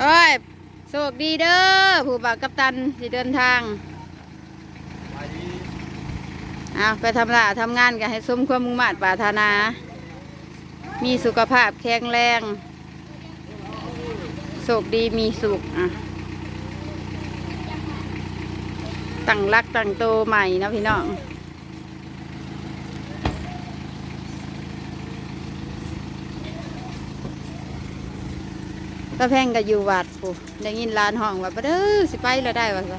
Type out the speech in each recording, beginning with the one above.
โอ้ยโชคดีเด้อผู้บ่าวกัปตันที่เดินทางเอาไปทำละทำงานกันให้สมความมุ่งมั่นปรารถนา มีสุขภาพแข็งแรงโชคดีมีสุขอะตั้งรักตั้งโตใหม่นะพี่น้อง ตาแพงก็อยู่วัดปูได้ยินร้านห้องว่าบ่เด้อสิไปแล้วได้ว่าซะ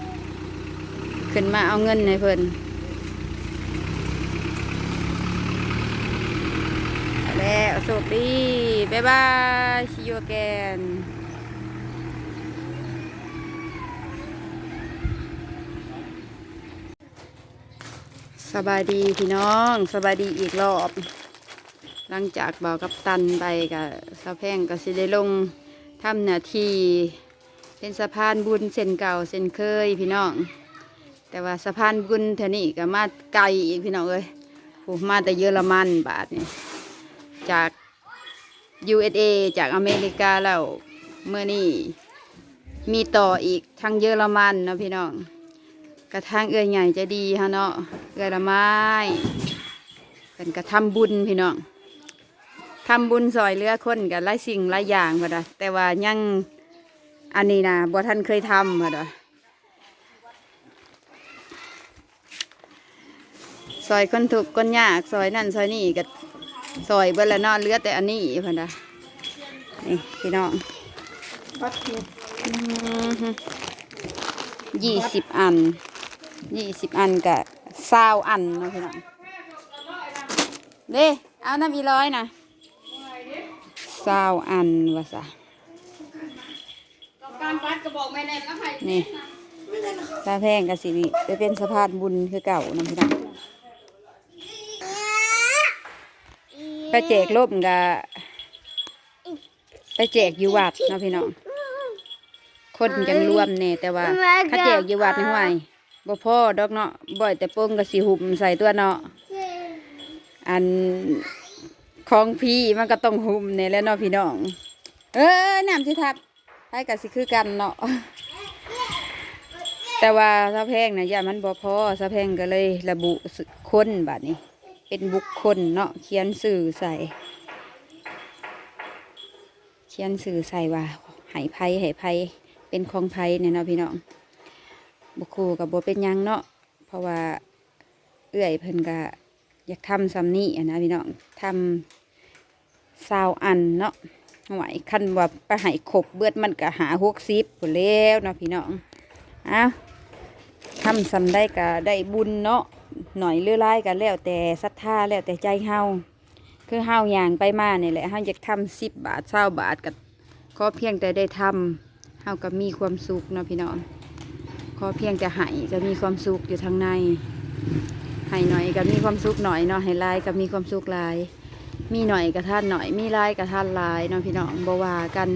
ขึ้นมาเอาเงินให้เพิ่นแล้วโชคดีบ๊ายบายชิโยแกนสบายดีพี่น้องสบายดีอีกรอบ หลังจากบอกกับตันไปกับสะแพงก็สิได้ลง ทำหน้าที่เป็นสะพานบุญเส้นเก่าเส้นเคยพี่น้อง แต่ว่าสะพานบุญเท่านี้ก็มาไกลอีกพี่น้องเอ้ยโหมาแต่เยอรมันบาทนี่จาก USA จากอเมริกาแล้วเมื่อนี้มีต่ออีกทางเยอรมันนะพี่น้อง กระทางเอื้อยใหญ่จะดีฮะเนาะเอื้อยละไม้เป็นกระทำบุญพี่น้อง ทำบุญซอยเหลือคนกับหลายสิ่งหลายอย่างพอดะแต่ว่ายังอันนี้นะบ่ท่านเคยทำพอดะซอยคนถูกคนยากซอยนั่นซอยนี่กับซอยเบลนอนเลือแต่อันนี้พอดะนี่พี่น้องยี่สิบอันยี่สิบอันกับซาวอันเนาะพี่น้องเด้เอาน้ำอีร้อยนะ เศร้าอันวะสะการปัดกระบอกแม่แน่นแล้วใครนี่ตาแพงกับสิริไปเป็นสะพานบุญคือเก่านะพี่น้องไปแจกร่มกับไปแจกอยู่วัดเนาะพี่น้องคนยังรวมเนี่ยแต่ว่าถ้าแจกอยู่วัดนี่ห่วยบ่พ่อดอกเนาะบ่อยแต่โป้งกับสีหุ่มใส่ตัวเนาะอัน ของพี่มันก็ต้องหุ่มเนี่ยแหล้วเนาะพี่น้อง เออน้ำสิทับให้กับสิคือกันเนาะแต่ว่าสะแพงนะยามันบ่พอสะแพงก็เลยระบุคนบัดนี้ เป็นบุคคลเนาะเขียนสื่อใส่ เขียนสื่อใส่ว่าให้ไผให้ไผเป็นของไผเนี่ยเนาะพี่น้องบุครูกับบ่เป็นยังเนาะเพราะว่าเอื้อยเพิ่นก็ อยากทำซ้ำนี่นะพี่น้องทำซาวอันเนาะไหวคันว่าไปห้ครบเบิดมันก็หาหกสิบแล้วเนาะพี่น้องอ้าวทำซ้ำได้ก็ได้บุญเนาะหน่อยเลื่อไล่กันแล้วแต่ศรัทธาแล้วแต่ใจเฮาคือเฮาอย่างไปมาเนี่ยแหละเฮาอยากทำสิบบาทเศร้าบาทก็ขอเพียงแต่ได้ทำเฮาก็มีความสุขเนาะพี่น้องขอเพียงแต่ให้ก็มีความสุขอยู่ทางใน ให้หน่อยก็มีความสุขหน่อยเนาะให้หลายก็มีความสุขลาย มีหน่อยกับท่านหน่อย มีลายกับท่านลายเนาะพี่น้องบว่ากัน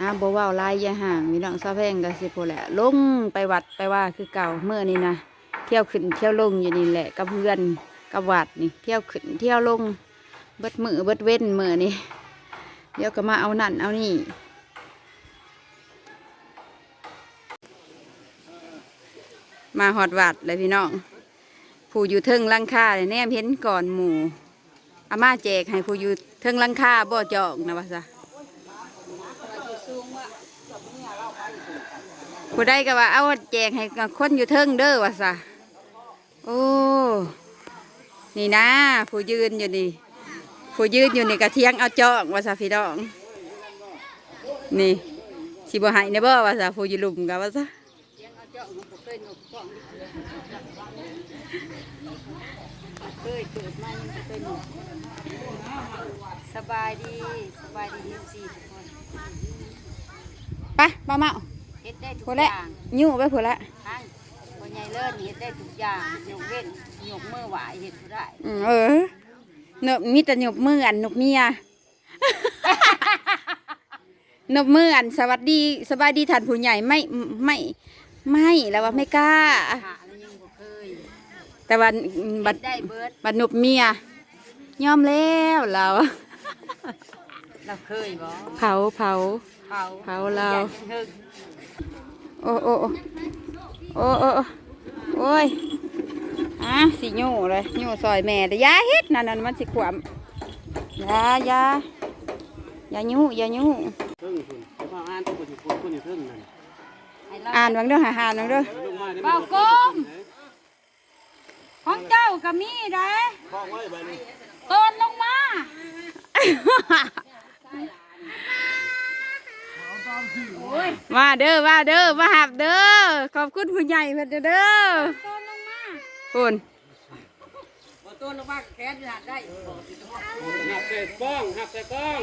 อ่าบ่เว่าลายย่าห่างพี่น้องซาแพงก็สิพู้นแหละลงไปวัดไปว่าคือเก่าเมื่อนี้นะเที่ยวขึ้นเที่ยวลงอยู่นี่แหละกับเพื่อนกับวัดนี่ เที่ยวขึ้นเที่ยวลงเบิดมือเบิดเว้นมือนี่เดี๋ยวก็มาเอานั่นเอานี่ มาหอดวัดเลยพี่น้องผู้อยู่เทิงลังคาเนี่ยแนมเห็นก่อนหมู่อาม่าแจกให้ผู้อยู่เทิงลังคาบ่จองนะว่าซะผู้ใดก็ว่าเอาแจกให้คนอยู่เทิงเด้อว่าซะโอ้นี่นะ ผู้ยืนอยู่นี่ผู้ยืนอยู่นี่กระเทียงเอาจองว่าซะพี่น้อง นี่สิบ่ให้เนบ่ว่าซะผู้อยู่หลุมกับว่าซะ สบายดีสบายดีเอฟซีทุกคนไปมาเมาเฮ็ดได้ทุกพูดอแล้วย่างยู่ไปพูดแล้วทั้งพ่อใหญ่เลิศนี่เฮ็ดได้ทุกอย่างยกเว้นยกมือไหวเฮ็ดบ่ได้อืมเออเนบมีแต่หนบมืออันหนบเมีย หนบมืออันสวัสดีสบายดีท่านผู้ใหญ่ไม่ไม่ ไม่แล้วว่าไม่กล้า หาแล้วยังบ่เคยแต่ว่าบัเฮ็ดดได้เบิดบัดหนบเมียยอมแล้วเราเราเคยบ่เผาเผา เผาเผาเรา อยกกินถึกโอ้โอ้โอ้โอ้โอ้โอ้ยอะสิโย่เลยโย่ซอยแม่แต่อยาเฮ็ดนั่นนั่นมันสิขวามอยาอยาอย่ายู่อย่ายู่เพิ่งคุณแต่ว่าอ่านตัวคนอยู่คนคนอยู่เพิ่งนั่นให้เรา อ่านวังเด้อหาหานวังเด้องมาเบากลมของเจ้าก็มีได้ต้นลงมามาเด้อมาเด้อมาหับเด้อขอบคุณผู้ใหญ่เพิ่นเด้อเด้อต้นลงมาคุณต้นลงมาแขนหักได้หักใส่กล้องหักใส่กล้อง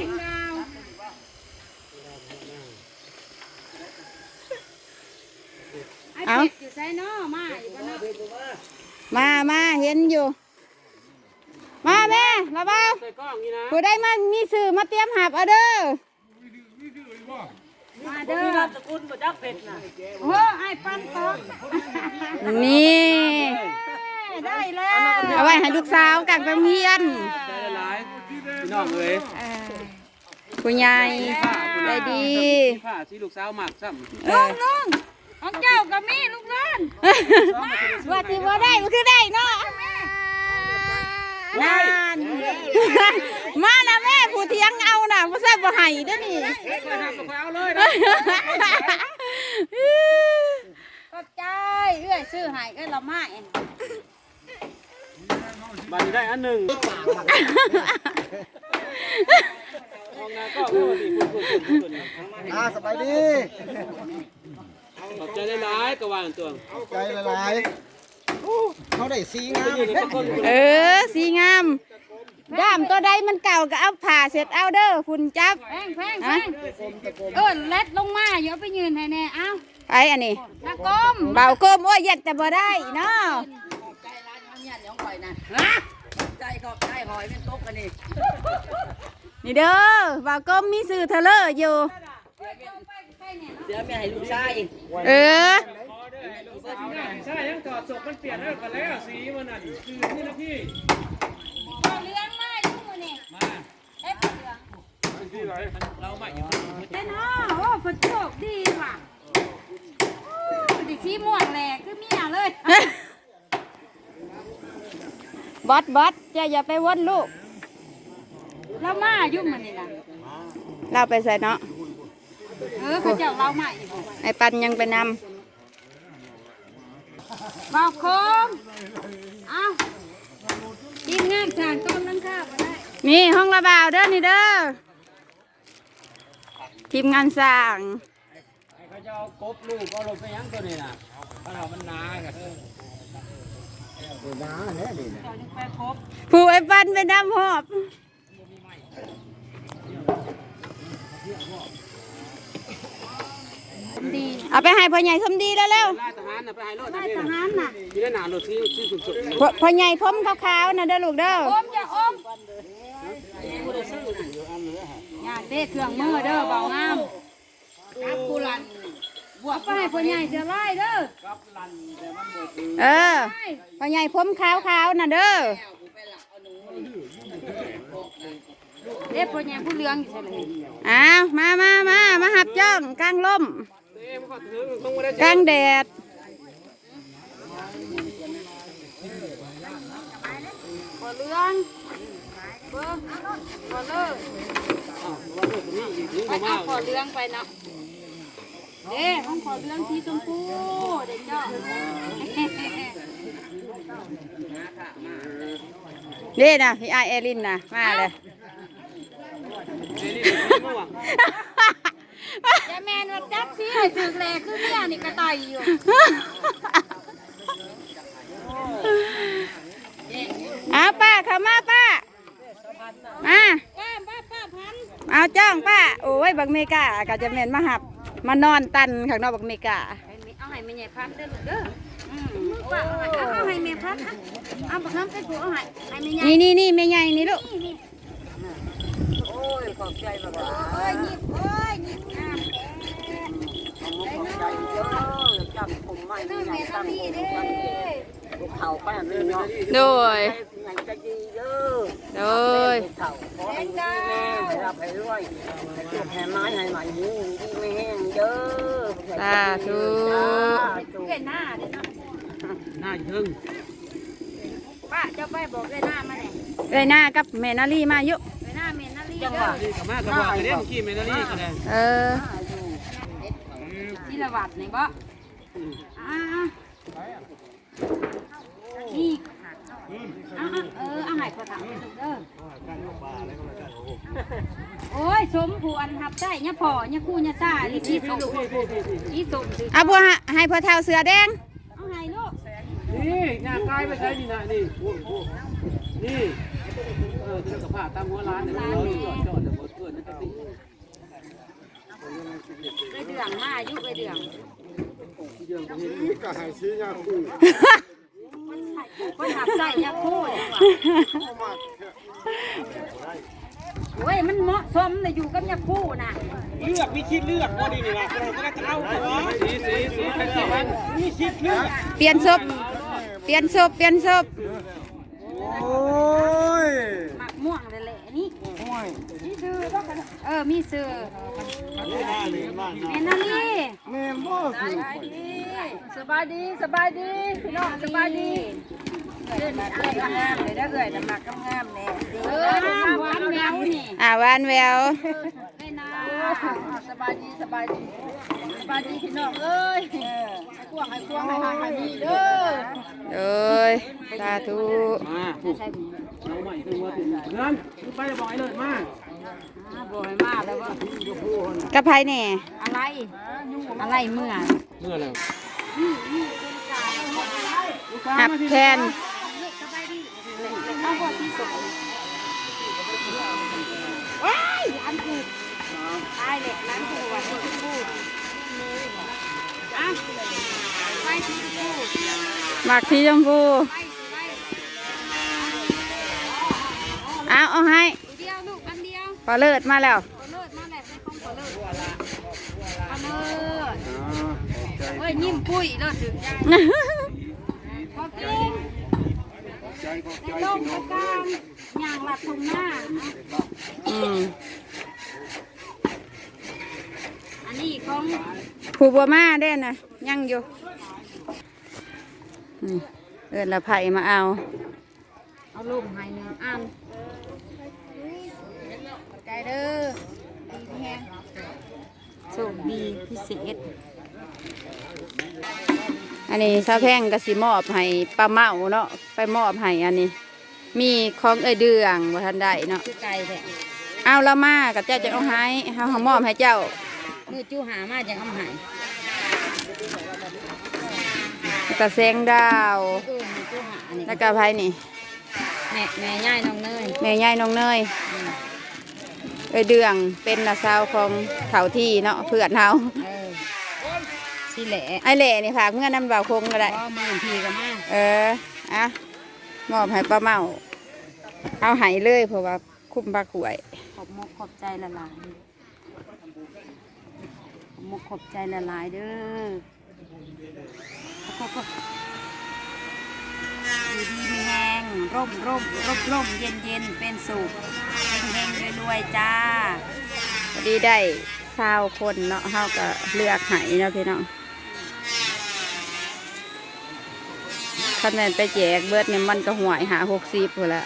ดาวไอ้เป็ดอยู่ใส่นอมาอยู่บ่เนาะมามาเห็นอยู่ มาแม่ระเบ้าใส่กล้องนี่นะผู้ได้มามีสื่อมาเตรียมหับเอาเด้อมาเด้อสกุลบ่จักเป็ดน่ะโอ้ไอ้ปันตอกนี่ได้แล้วเอาไว้ให้ลูกสาวกันไปโรงเรียนใจละลายพี่น้องเอ้ยผู้ใหญ่ได้ดีผ้าที่ลูกสาวหมักซ้ำเอลุองลุง ของเจ้าก็มีลูกเล่นว่าสิบ่ได้บ่คือได้เนาะนานมานะแม่ผู้เถียงเอาน่ะบ่ใช่บ่ให้เด้อนี่เฮ้ยหักกับเอาเลยขอบใจเอื้อยซื้อให้ก็ละไม้บันได้อันหนึ่งมองหน้ากล้องเลยดีคุณคุณคุณคุณอ่าสบายดี ขอบใจได้ร้ายก็ว่าตัวใจละลายโอ้เขาได้สีงามยืนในก้นเออ สีงาม ด้ามตัวใดมันเก่าก็เอาผ่าเสร็จเอาเด้อฝุ่นจับ แพงแพงแพงเออเล็ดลงมาเดี๋ยวไปยืนให้แน่เอ้าไอ้อันนี้นักกลมเบาโกมโอ้ยยัดแต่บ่ได้เนาะใจขอบใจหอยเป็นตกกันนี่นี่เด้อเบาโกมมีสื่อเทเลอร์อยู่เดี๋ยวแม่ให้ลูกชาย เออใช่ยังถอดศพมันเปลี่ยนแล้วกันแล้วสีมันน่ะคือนี่นะพี่เอาเลี้ยงมาอยู่มื้อนี่มาเอ๊ะเหลืองที่ไรเราใหม่อยู่เต้นอ้อโอ้ฝนโชคดีว่ะโอ้ดิสีม่วงแหลกคือเมียเลยบอสบอสจะอย่าไปวนลูกแล้วมายู่มื้อนี่นะเราไปใส่เนาะ เออเขาเจ้าเรามาอีกบ่ไอ้ปันยังไปนบอกคมเอาทีมงานสร้างต้นนั้นข้าบ่ได้ำนี่ห้องระบาวเด้อนี่เด้อทีมงานสร้างเขาจะเอากบลูกเอาลงไปยังตัวนี้น่ะเพราะเรามันนากันน้าเนี่ยดิเจ้าจึงไปครบผู้ไอ้ปันไปนำหอบ ดีเอาไปให้พ่อใหญ่สมดีแล้วเร็วไล่ทหารน่ะไปให้รถได้นะพี่ทน่ะหารน่ะมีได้หนารถที่ที่สุดๆพ่อพ่อใหญ่ผมขาวๆนะเด้อลูกเด้ออมอย่าอมอยากได้เครื่องมือเด้อเบางามกับกุลันบวกไปให้พ่อใหญ่จะไล่เด้อเออพ่อใหญ่ผมขาวๆนะเด้อเด้พ่อใหญ่ผู้เหลืองอยู่ใช่ไหมอ้าวมามามามาหับจ้องกลางลมเอ้ยมัน ก็ถึงต้องไม่ได้กลางแดดพ่อเหลืองเบิ่งพ่อเลิกอ้าวว่าลูกนี่อีกนึงไปบ่มาเอาพ่อเหลืองไปเนาะเด้ห้องพ่อเหลืองสีชมพูเด็กเจ้านี่นะพี่ไอายเอลินนะมาเลยเอ้ยนี่มันมั่ว จะแมนว่าจักสิให้ถึกแลคือเมียนี่กระต่ายอยู่เอาป้าเข้ามาป้ามาป้าป้าป้าพันเอาจ้องป้าโอ้ยบักเมกาก็จะเม็นมาหับ มานอนตันข้างนอกบักเมกาเอาให้แม่ใหญ่พันเด้อลูกเด้ออืมป้าเอาให้เอาให้แม่พันอะเอาบักน้ำไปผูกเอาให้ให้แม่ใหญ่นี่นี่นี่แม่ใหญ่นี่ลูกโอ้ยขอบใจบักโอ้ยหยิบโอ้ยหยิบงามแท้ได้เนาะจำผมไม่น้องแม่ต้องมีเด้อเขาไปเรื่อยเนาะโดยไหนจะดีเด้อโดยเขาขอให้จ้าให้รับให้รวยให้จบให้ไม้ให้ใหม่หูดีไม่แห้งเด้อสาธุเกินหน้าเด้อเนาะหน้าเชิงป้าเจ้าไปบอกเลยหน้ามาเนี่ยเอ้ยหน้ากับแม่นาลีมาอยู่เลยหน้าเมนนาลีจังหเด้วะอนี่กับมากกับบอกกันเด้เมื่อกี้เมนารี่ก็ได้เออที่ละวัดนี่บ่ อ่านี่อ่าเอออาหารประทับเด้อโอ้ย สมผูอันทับได้เนี่ยพ่อเนี่ยคู่เนี่ยซ่าลิชีสมชีสมสิเอาบัวให้พ่อเท่าเสือแดง เอาให้ลูกนี่หน้ากายไปใช้นี่นะนี่นี่เออจะกับผ้าตามหัวร้านเนี่ยเราจอดจอดเดี๋ยวเกิดนั่นจะติไปเดืองมาอยู่ไปเดือง ก็ให้ซื้ยาคู่คนหับได้เนี่ยคู่โอ้ยมันเหมาะสมเลยอยู่กับเนี่ยคู่น่ะเลือกมีคิดเลือกพอดีนี่นะเราก็จะเอาสีสีสีเป็นสีมันมีคิดเลือกเปลี่ยนศพเปลี่ยนศพเปลี่ยนศพโอ้ยหมักม่วงเลย อยมีซื้อเออมีซื้อแม่นาลีแม่นบ่สิสบายดีสบายดีพี่น้องสบายดีเดินอะไรก็งามเลยได้เลยน้ำหนักก็งามแน่เออหวานแววนี่อ่าหวานแวว ได้นะสบายดีสบายดีสบายดีพี่น้องเอ้ยให้กวางให้กวางให้หางให้ดีเด้อเอ้ยสาธุมาถูกเราใหม่คือว่าถึงเงินไปจะบอกไอ้เลยมาบ่ให้มาแล้วว่ากับไผแน่อะไรอะไรเมื่อเมื่อแล้วหับแทนเอาบ่ที่สุดว้ายอันถูก ตายเลยร้านถูกว่าที่พูดอะไปที่พูดหมักสีชมพูไปไปเอาเอาให้เดียวลูกอันเดียวพอเลิศมาแล้วขอเลิศมาแหละในห้องขอเลิศขอเลิศเฮ้ยยิ้มปุ้ยเลิศถึงใจขอบจริงในโลกในกลางอย่างหลับตรงหน้าอืมอันนี้ของ ผูบัวมาเด้นะยังอยู่อืมเอินละไผ่มาเอา เอาลูกให้หนึ่งอันใจเด้อดีแฮงโชคดีพิเศษอันนี้ซาแพงก็สิมอบให้ป้าเมาเนาะไปมอบให้อันนี้ มีของเอ้ยเดืองว่าทันได้เนาะคือไก่แท้เอาละมากับเจ้าจะเอาให้เฮาเอามอบให้เจ้า มือจู้หามาจากอำหายแล้วก็แสงดาวเออมือจู้หานี่แล้วก็ไผนี่แม่แม่ย่ายน้องเนยแม่ยายน้องเนยเอ้ยเดืองเป็นนาสาวของเถาที่เนาะเพื่อนเฮาเออสิแหละไอ้แหล่นี่ฝากเมื่อนำบ่าวคงก็ได้พ่อมือทีก็มาเอออะมอบให้ป้าเมา เอาให้เลยเพราะว่าคุ้มบักหวย ขอบมกขอบใจละลายขอบ มกขอบใจละลายเด้ออยู่ดีมีแหงร่มร่มร่มร่มเย็นเย็นเป็นสุขเฮงเฮงรวยรวยจ้าพอดีได้ซาวคนเนาะเฮาก็เลือกให้เนาะพี่น้องคะแนนไปแจกเบิดเนี่ยมันก็หวยหาหกสิบพนละ